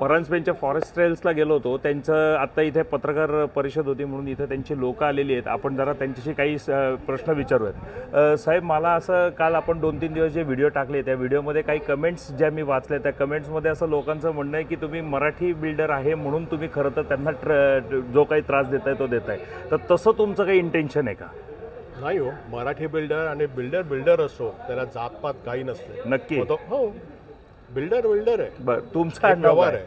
परांजपेनच्या forest ट्रेल्सला गेलो होतो. त्यांचं आता इथे पत्रकार परिषद होती म्हणून इथे त्यांची लोकं आलेली आहेत. आपण जरा त्यांच्याशी काही प्रश्न विचारूयात. साहेब मला असं काल आपण दोन तीन दिवस जे व्हिडिओ टाकले त्या व्हिडिओमध्ये काही कमेंट्स ज्या मी वाचल्या त्या कमेंट्समध्ये असं लोकांचं म्हणणं आहे की तुम्ही मराठी बिल्डर आहे म्हणून तुम्ही खरं तर त्यांना ट्र जो काही त्रास देताय तो देताय. तर तसं तुमचं काही इंटेन्शन आहे का? नाही हो. मराठी बिल्डर आणि बिल्डर बिल्डर असो त्याला जातपात काही नसते. नक्की. हो. बिल्डर बिल्डर आहे. बरं तुमचा आडनाव काय? आहे.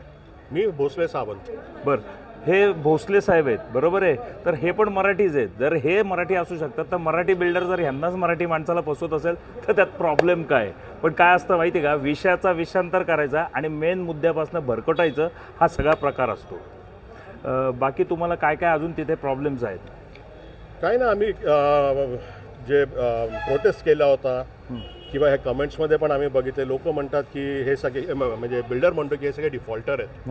मी भोसले सावंत. बरं हे भोसले साहेब आहेत बरोबर आहे? तर हे पण मराठीच आहेत. जर हे मराठी असू शकतात तर मराठी बिल्डर जर ह्यांनाच मराठी माणसाला फसवत असेल तर त्यात प्रॉब्लेम काय? पण काय असतं माहिती आहे का? विषयाचा विषयांतर करायचा आणि मेन मुद्द्यापासून भरकटायचं हा सगळा प्रकार असतो. अं, बाकी तुम्हाला काय काय अजून तिथे प्रॉब्लेम्स आहेत? काय ना आम्ही अं, जे प्रोटेस्ट केला होता किंवा ह्या कमेंट्समध्ये पण आम्ही बघितले. लोक म्हणतात की हे सगळे म्हणजे बिल्डर म्हणतो की हे सगळे डिफॉल्टर आहेत.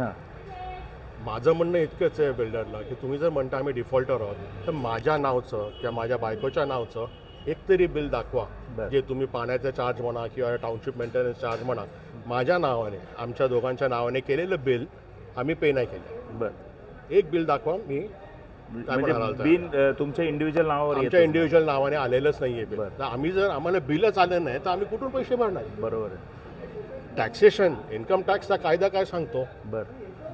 माझं म्हणणं इतकंच आहे बिल्डरला की तुम्ही जर म्हणता आम्ही डिफॉल्टर आहोत तर माझ्या नावचं किंवा माझ्या बायकोच्या नावचं एक तरी बिल दाखवा. जे तुम्ही पाण्याचं चार्ज म्हणा किंवा टाउनशिप मेंटेनन्स चार्ज म्हणा माझ्या नावाने आमच्या दोघांच्या नावाने केलेलं बिल आम्ही पे नाही केलं. बरं. एक बिल दाखवा मी म्हणजे अं, तुमच्या इंडिव्हिज्युअल नावावर आमच्या. इंडिव्हिज्युअल नावाने आलेलंच नाहीये बिल. तर आम्ही जर आम्हाला बिलच आलं नाही तर आम्ही कुठून पैसे भरणार? बरोबर आहे. टॅक्सेशन इन्कम टॅक्सचा कायदा काय सांगतो? बरं.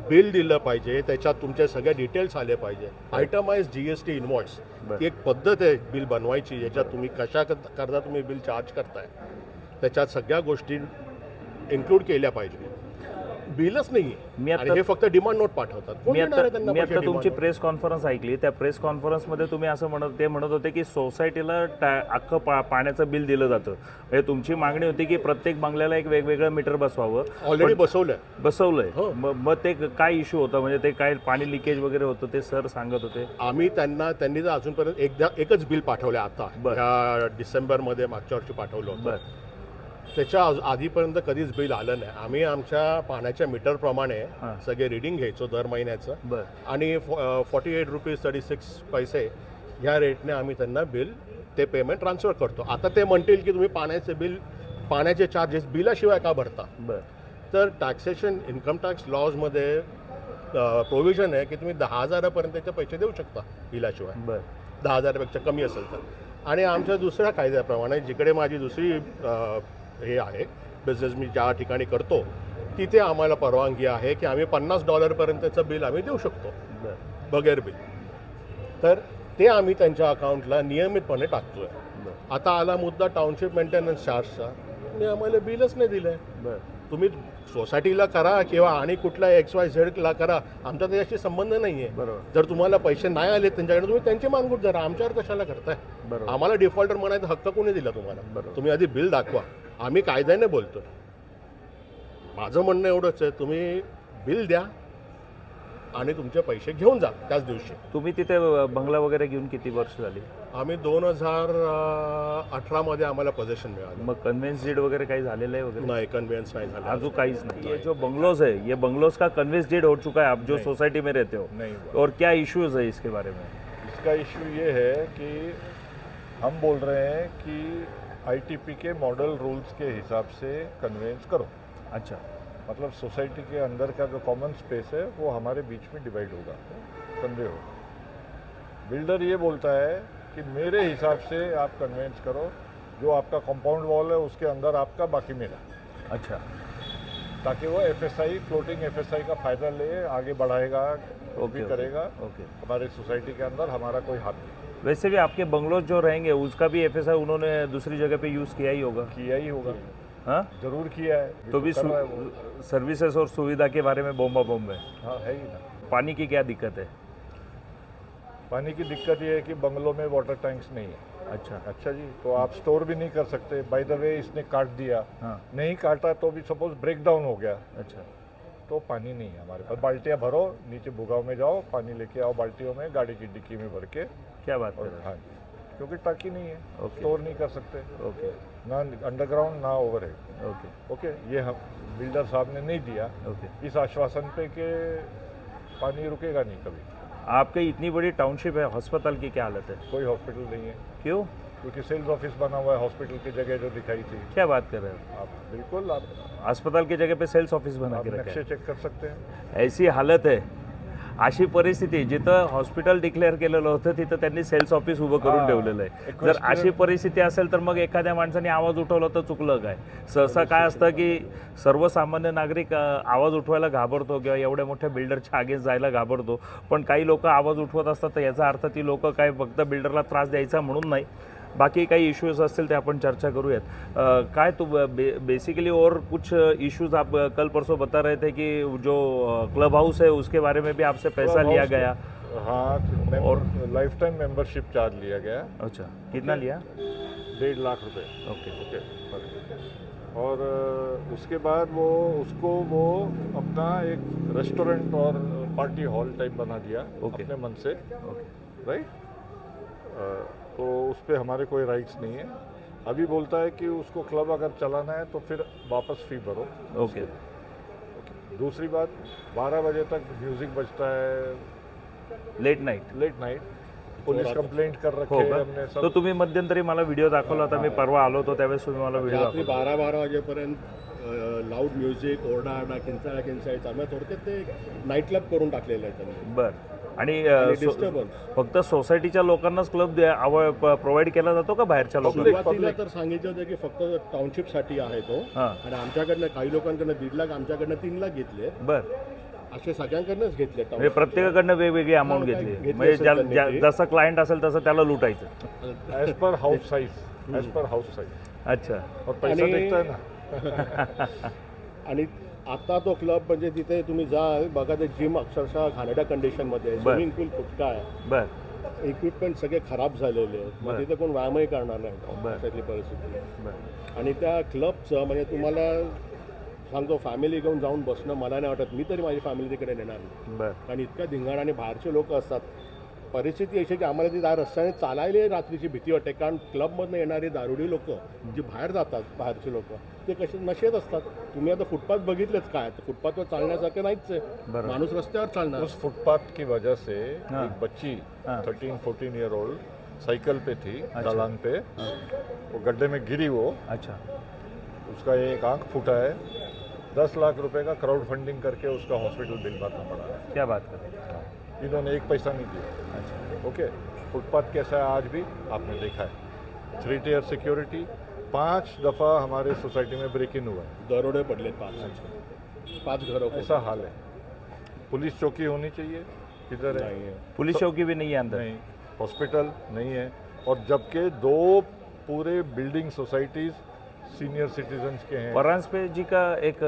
बिल दिलं पाहिजे त्याच्यात तुमचे सगळे डिटेल्स आले पाहिजे. Itemise G S T invoice एक पद्धत आहे बिल बनवायची ज्याच्यात तुम्ही कशा कर- करता तुम्ही बिल चार्ज करताय. त्याच्यात सगळ्या गोष्टी इन्क्लूड केल्या पाहिजे. बिलच नाही मी आणि आता- हे फक्त डिमांड नोट पाठवतात. कोण मी देणार आहे आता त्यांना मी पैसे आता demand तुमची note? प्रेस कॉन्फरन्स ऐकली. त्या प्रेस कॉन्फरन्समध्ये तुम्ही असं म्हणत ते म्हणत होते की सोसायटीला टा- अख्खं पा पाण्याचं बिल दिलं जातं. म्हणजे तुमची मागणी होती की प्रत्येक बंगल्याला एक वेगवेगळं मीटर बसवावं. ऑलरेडी बसवलंय. बसवलंय. हो. मग मग ते काय इश्यू होता? म्हणजे ते काय पाणी लिकेज वगैरे होतं? ते सर सांगत होते. आम्ही त्यांना त्यांनी जर अजूनपर्यंत एकदा एकच बिल पाठवलं आता. ह्या डिसेंबरमध्ये मागच्या वर्षी पाठवलं होतं. बर. त्याच्या आज- आधीपर्यंत कधीच बिल आलं नाही. आम्ही आमच्या पाण्याच्या मीटरप्रमाणे हां. सगळे रिडिंग घ्यायचो दर महिन्याचं. बर. आणि forty eight rupees thirty six पैसे ह्या रेटने आम्ही त्यांना बिल ते पेमेंट ट्रान्सफर करतो. आता ते म्हणतील की तुम्ही पाण्याचे बिल पाण्याचे चार्जेस बिलाशिवाय का भरता? बर. तर टॅक्सेशन इन्कम टॅक्स लॉजमध्ये प्रोव्हिजन आहे की तुम्ही दहा हजारापर्यंतचे पैसे देऊ शकता बिलाशिवाय. बर. दहा हजारापेक्षा कमी असेल तर. आणि आमच्या दुसऱ्या कायद्याप्रमाणे जिकडे माझी दुसरी अ, हे आहे. बिझनेस मी ज्या ठिकाणी करतो तिथे आम्हाला परवानगी आहे की आम्ही पन्नास डॉलरपर्यंतचं बिल आम्ही देऊ शकतो. बगैर बिल तर ते आम्ही त्यांच्या अकाउंटला नियमितपणे टाकतोय. बर आता आला मुद्दा टाउनशिप मेंटेनन्स चार्जचा तुम्ही आम्हाला बिलच नाही दिलं आहे तुम्ही सोसायटीला करा किंवा आणि कुठल्या एक्स वाय झेडला करा. आमचा त्याच्याशी संबंध नाही आहे बरोबर. जर तुम्हाला पैसे नाही आले त्यांच्याकडे तुम्ही त्यांची मानगूट धरा. आमच्यावर कशाला करताय? आम्हाला डिफॉल्टर म्हणायचा हक्क कोणी दिला तुम्हाला. तुम्ही आधी बिल दाखवा. आम्ही कायद्याने बोलतोय. माझं म्हणणं एवढंच आहे तुम्ही बिल द्या आणि तुमचे पैसे घेऊन जा त्याच दिवशी. तुम्ही तिथे बंगला वगैरे घेऊन किती वर्ष झाली? आम्ही दोन हजार अठरामध्ये आम्हाला पोझिशन मिळालं. मग कन्व्हेन्स डीड वगैरे काही झालेलं आहे वगैरे? नाही कन्व्हिन्स नाही झालं. आजू काहीच नहीं. ये. जो बंगलोज है ये बंगलोज का कन्वेंस डेड हो चुका है आप जो सोसाइटी में रहते हो नहीं. हुआ और क्या इश्यूज है इसके बारे में? इसका इशू ये है कि हम बोल रहे हैं कि आईटीपी के मॉडल रूल्स के हिसाब से कन्वेंस करो। अच्छा। मतलब सोसाइटी के अंदर का जो कॉमन स्पेस है वो हमारे बीच में डिवाइड होगा कन्वे होगा बिल्डर ये बोलता है कि मेरे हिसाब से आप कन्वेंस करो जो आपका कंपाउंड वॉल है उसके अंदर आपका बाकी मेरा। अच्छा। ताकि वो एफएसआई फ्लोटिंग एफएसआई का फ़ायदा ले आगे बढ़ाएगा वो भी ओके, करेगा। ओके हमारे सोसाइटी के अंदर हमारा कोई हाथ नहीं। वैसे भी आपके बंगलोज जो रहेंगे उसका भी एफएसआई उन्होंने दूसरी जगह पे यूज़ किया ही होगा। किया ही होगा। हाँ? ज़रूर किया है। तो भी वो। सर्विसेज़ और सुविधा के बारे में बॉम्बा बोम्ब है। हाँ है ही ना। पानी की क्या दिक्कत है? पानी की दिक्कत ये है कि बंगलों में वाटर टैंक्स नहीं है। अच्छा। अच्छा जी तो आप स्टोर भी नहीं कर सकते। बाय द वे इसने काट दिया। हाँ। नहीं काटा तो भी सपोज़ ब्रेक डाउन हो गया। अच्छा। तो पानी नहीं है हमारे पास। बाल्टियाँ भरो नीचे भुगाव में जाओ पानी लेके आओ बाल्टियों में गाड़ी की डिक्की में भर के। क्या बात और हाँ? क्योंकि टाकी नहीं है ओके। स्टोर नहीं कर सकते। ओके। ना अंडरग्राउंड ना ओवरहेड। ओके। ओके ये हम बिल्डर साहब ने नहीं दिया। ओके। इस आश्वासन पे कि पानी रुकेगा नहीं कभी। आपके इतनी बड़ी टाउनशिप है हॉस्पिटल की क्या हालत है? कोई हॉस्पिटल नहीं है। क्यों? क्योंकि सेल्स ऑफिस बना हुआ है हॉस्पिटल की जगह जो दिखाई थी। क्या बात कर रहे हो? आप बिल्कुल आप अस्पताल की जगह पे सेल्स ऑफिस बना के रखा है। चेक कर सकते हैं। ऐसी हालत आहे अशी परिस्थिती जिथं हॉस्पिटल डिक्लेअर केलेलं होतं तिथं त्यांनी सेल्स ऑफिस उभं करून हा. ठेवलेलं आहे. जर अशी परिस्थिती असेल तर मग एखाद्या माणसाने आवाज उठवला तर चुकलं काय? सहसा काय असतं की सर्वसामान्य नागरिक आवाज उठवायला घाबरतो किंवा एवढ्या मोठ्या बिल्डरच्या आगेच जायला घाबरतो. पण काही लोक आवाज उठवत असतात तर याचा अर्थ ती लोक काय फक्त बिल्डरला त्रास द्यायचा म्हणून नाही. बाकी काही इश्यूज़ असतील ते आपण चर्चा करूयात. काय तो बे, बेसिकली और कुछ इश्यूज़ आप कल परसों बता रहे थे कि जो क्लब हाउस है उसके बारे में भी आपसे पैसा लिया गया। हाँ और- लाइफ टाइम मेंबरशिप चार्ज लिया गया। अच्छा कितना लिया? डेढ़ लाख रुपए। ओके। ओके और उसके बाद वो उसको वो अपना एक रेस्टोरेंट और पार्टी हॉल टाइप बना दिया ओके। अपने मन से। ओके। राइट तो उस पर हमारे कोई राइट्स नहीं है। अभी बोलता है कि उसको क्लब अगर चलाना है तो फिर वापस फी भरो। ओके दूसरी बात 12 बजे तक म्यूजिक बजता है। Late night late night police complaint कर रखे हो हमने तो सब तुम्ही मध्यंतरी मला व्हिडिओ दाखवला होता मी परवा आलो होतो त्यावेळेस तुम्ही मला व्हिडिओ रात्री दाखवला. बारा बारा वाजेपर्यंत लाऊड म्युझिक ओरडाआरडा किंचाळा किंचाळी चालू आहे. थोडक्यात ते नाईट क्लब करून टाकलेलं आहे त्यांनी. बर. आणि. फक्त सोसायटीच्या लोकांनाच क्लब प्रोव्हाइड केला जातो का बाहेरच्या लोकांना? तर सांगितलं होतं की फक्त टाउनशिपसाठी आहे तो. आणि आमच्याकडनं काही लोकांकडनं दीड लाख आमच्याकडनं तीन लाख घेतले. बर. असे सगळ्यांकडनंच घेतले म्हणजे प्रत्येकाकडनं वेगवेगळी अमाऊंट हा, घेतली. म्हणजे. जसं क्लायंट असेल तसं त्याला लुटायचं. As per house size as per house size अच्छा. और पैसा आणि- देखता है ना. आणि आता तो क्लब म्हणजे तिथे तुम्ही जाल बघा ते जिम अक्षरशः घाणेरड्या कंडिशनमध्ये आहे. बर. स्विमिंग पूल फुटका आहे. बर. इक्विपमेंट सगळे खराब झालेले आहेत. बर. मग तिथे कोण व्यायामही करणार नाही. बर. अशातली परिस्थिती आहे. बर. आणि त्या क्लबचं म्हणजे तुम्हाला सांगतो फॅमिली घेऊन जाऊन बसणं मला नाही वाटत. मी तरी माझी फॅमिली तिकडे नेणार नाही. बर. कारण इतक्या धिंगाण आणि बाहेरचे लोक असतात. परिस्थिती अशी की आम्हाला ती त्या रस्त्याने चालायला रात्रीची भीती वाटते कारण क्लबमधनं येणारी दारुडी लोक जी बाहेर जातात बाहेरचे लोक ते कसे नशेत असतात तुम्ही आता फुटपाथ बघितलेच काय फुटपाथवर चालण्यासारखं नाहीच आहे. माणूस रस्त्यावर चालणार उस फुटपाथ की वजह से। एक बच्ची। Thirteen fourteen year old cycle पे थी। ढलान पे वो गड्ढे में गिरी वो अच्छा उसका एक आंख फूटा है दस लाख रुपए का क्राउड फंडिंग करके उसका हॉस्पिटल बिल भरना पड़ा है क्या बात कर? इन्होंने एक पैसा नहीं दिया। अच्छा। ओके फुटपाथ कैसा है आज भी? आपने देखा है। थ्री टीयर सिक्योरिटी पाँच दफ़ा हमारे सोसाइटी में ब्रेक इन हुआ है। दरोडे पडले पाच। पाच घरं ऐसा हाल है। पुलिस चौकी होनी चाहिए। किधर है? पुलिस चौकी भी नहीं है अंदर। नहीं हॉस्पिटल नहीं है। और जबकि दो पूरे बिल्डिंग सोसाइटीज सीनियर सिटीजन्स के हैं। परांज पे जी का एक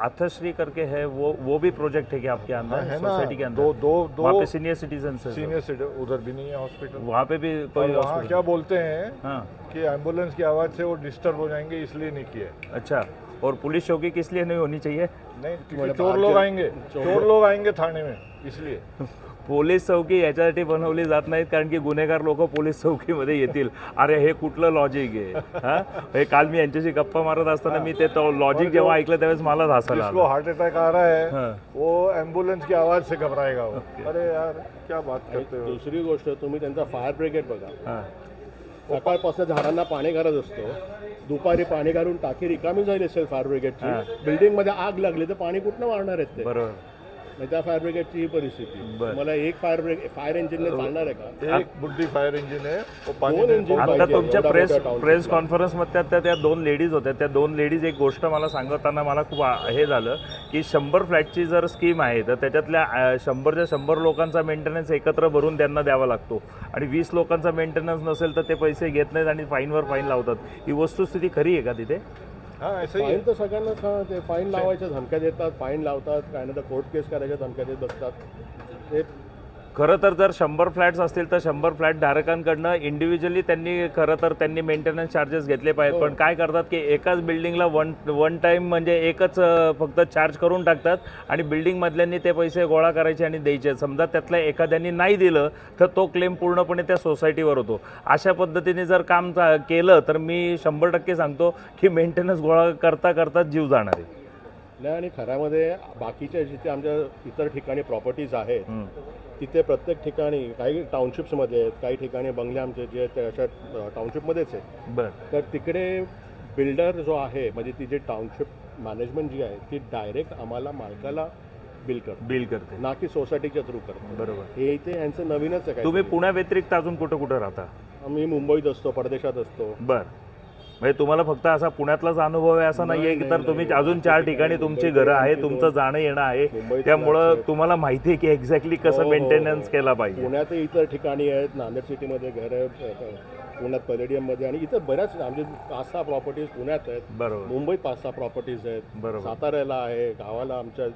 आथश्री करके है वो वो भी प्रोजेक्ट है क्या आपके अंदर है ना। सोसाइटी के दो अंदर दो वहाँ दो पे सीनियर सिटीजन है सीनियर सिटीजन उधर भी नहीं है हॉस्पिटल वहाँ पे भी कोई वहाँ hospital- क्या बोलते हैं हाँ। कि एंबुलेंस की आवाज़ से वो डिस्टर्ब हो जाएँगे इसलिए नहीं किए। अच्छा और पुलिस चौकी किस लिए नहीं होनी चाहिए? नहीं चोर लोग आएँगे। चोर लोग आएँगे थाने में इसलिए। पोलीस चौकी याच्यासाठी बनवली जात नाहीत कारण की गुन्हेगार लोक पोलीस चौकीमध्ये येतील. अरे हे कुठलं लॉजिक आहे? हा? हे काल मी यांच्याशी गप्पा मारत असताना मी ते लॉजिक जेव्हा ऐकलं त्यावेळेस मला हसायला जिसको हार्ट अटैक आ रहा है हाँ। वो एम्बुलेंस की आवाज़ से घबराएगा वो। अरे यार क्या बात करते हो? दुसरी गोष्ट तुम्ही त्यांचा फायर ब्रिगेड बघा. हा. सकाळपासून झाडांना पाणी घालत असतो. दुपारी पाणी घालून टाकी रिकामी झाली असेल फायर ब्रिगेडची बिल्डिंगमध्ये आग लागली तर पाणी कुठनं मारणार आहेत ते? बरोबर. त्या फायर ब्रिगेडची ही परिस्थिती. बरं. मला एक फायर ब्रिगेड फायर इंजिनने चालणार आहे का? एक बुड्ढी फायर इंजिन है वो पानी दोन में engine बहुत- आता पाहिजे, तुमच्या एवढा प्रेस मोठा town प्रेस shipला. कॉन्फरन्समध्ये त्या त्या दोन लेडीज होत्या. त्या दोन लेडीज एक गोष्ट मला सांगताना मला खूप आ- हे झालं की शंभर फ्लॅटची जर स्कीम आहे तर त्याच्यातल्या अ, शंभरच्या शंभर लोकांचा मेंटेनन्स एकत्र भरून त्यांना द्यावा लागतो. आणि वीस लोकांचा मेंटेनन्स नसेल तर ते पैसे घेत नाहीत आणि फाईनवर फाईन लावतात. ही वस्तुस्थिती खरी आहे का तिथे? हाँ फाईन तर सगळ्यांना खा- ते फाईन लावायच्या धमक्या देतात फाईन लावतात काय नाही तर कोर्ट केस करायच्या धमक्या देत बसतात. ते खरं तर जर शंभर फ्लॅट्स असतील तर शंभर फ्लॅट धारकांकडनं इंडिव्हिज्युअली त्यांनी खरं तर त्यांनी मेंटेनन्स चार्जेस घेतले पाहिजेत. पण काय करतात की एकाच बिल्डिंगला वन वन टाईम म्हणजे एकच फक्त चार्ज करून टाकतात आणि बिल्डिंगमधल्यांनी ते पैसे गोळा करायचे आणि द्यायचे. समजा त्यातल्या एखाद्यानी नाही दिलं तर तो क्लेम पूर्णपणे त्या सोसायटीवर होतो. अशा पद्धतीने जर काम केलं तर मी शंभर टक्के सांगतो की मेंटेनन्स गोळा करता करताच जीव जाणार. आहे नाही आणि खऱ्यामध्ये बाकीच्या जिथे आमच्या इतर ठिकाणी प्रॉपर्टीज आहेत. तिथे प्रत्येक ठिकाणी काही टाउनशिप्समध्ये आहेत काही ठिकाणी बंगले आमचे जे आहेत ते अशा टाउनशिपमध्येच आहेत. बर. तर तिकडे बिल्डर जो आहे म्हणजे ती जी टाउनशिप मॅनेजमेंट जी आहे ती डायरेक्ट आम्हाला मालकाला बिल करते. बिल करते. ना की सोसायटीच्या थ्रू करते. बरोबर. हे इथे यांचं नवीनच आहे तुम्ही पुण्या व्यतिरिक्त अजून कुठं कुठं राहता? आम्ही मुंबईत असतो परदेशात असतो. बर. म्हणजे तुम्हाला फक्त असा पुण्यातलाच अनुभव आहे असं नाही, तर नाही, तुम्ही. अजून चार ठिकाणी तुमची घरं आहे तुमचं जाणं येणं आहे त्यामुळं आहेत. तुम्हाला माहिती आहे की एक्झॅक्टली कसं हो, हो, मेंटेनन्स हो. केला पाहिजे पुण्यातही इतर ठिकाणी आहेत नांदेड सिटीमध्ये घर आहे पुण्यात पलेडियममध्ये आणि इतर बऱ्याच आमचे पाच सहा प्रॉपर्टीज पुण्यात आहेत बरोबर मुंबईत पाच सहा प्रॉपर्टीज आहेत बरोबर साताऱ्याला आहे गावाला आमच्या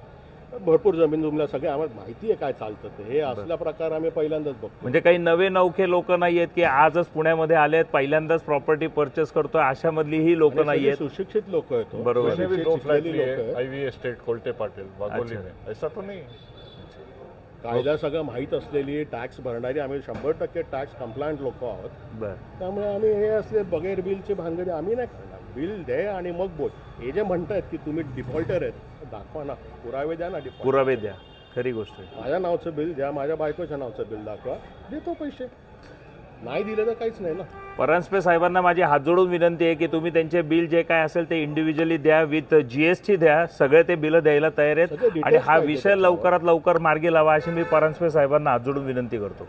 भरपूर जमीन जुमल्या सगळे आम्हाला माहिती आहे काय चालतं ते. हे असल्या प्रकार आम्ही पहिल्यांदाच बघतो. म्हणजे काही नवे नौखे लोक नाही आहेत की आजच पुण्यामध्ये आले आहेत पहिल्यांदाच प्रॉपर्टी परचेस करतोय अशामधली ही लोक आणि नाही सगळे आहेत सुशिक्षित लोक आहेत हो. बरोबर. मैंने भी सुशिक्षित, दो फ्लैट शिकलेली लिए लोक आहेत. आईवी एस्टेट कोल्टे पाटिल वाघोली अच्छा. में ऐसा तो नहीं. कायदा सगळं माहीत असलेली टॅक्स भरणारी आम्ही शंभर टक्के टॅक्स कंप्लायंट लोक आहोत. बर. त्यामुळे आम्ही हे असले बगैर बिलचे भानगडी आम्ही नाही करणार. बिल दे आणि मग बोल. हे जे म्हणतायत की तुम्ही डिफॉल्टर आहेत दाखवा ना. पुरावे द्या ना पुरावे द्या. खरी गोष्ट आहे. माझ्या नावचं बिल द्या माझ्या बायकोच्या नावचं बिल दाखवा. देतो पैसे. नाही दिले तर काहीच नाही ना. परांजपे साहेबांना माझी हात जोडून विनंती आहे की तुम्ही त्यांचे बिल जे काय असेल ते इंडिव्हिज्युअली द्या विथ जीएसटी द्या. सगळे ते बिल द्यायला तयार सगळे आहेत details आणि हा पाहिजे विषय त्याच्यावर. लवकरात लवकर मार्गी लावा अशी मी परांजपे साहेबांना हात जोडून विनंती करतो.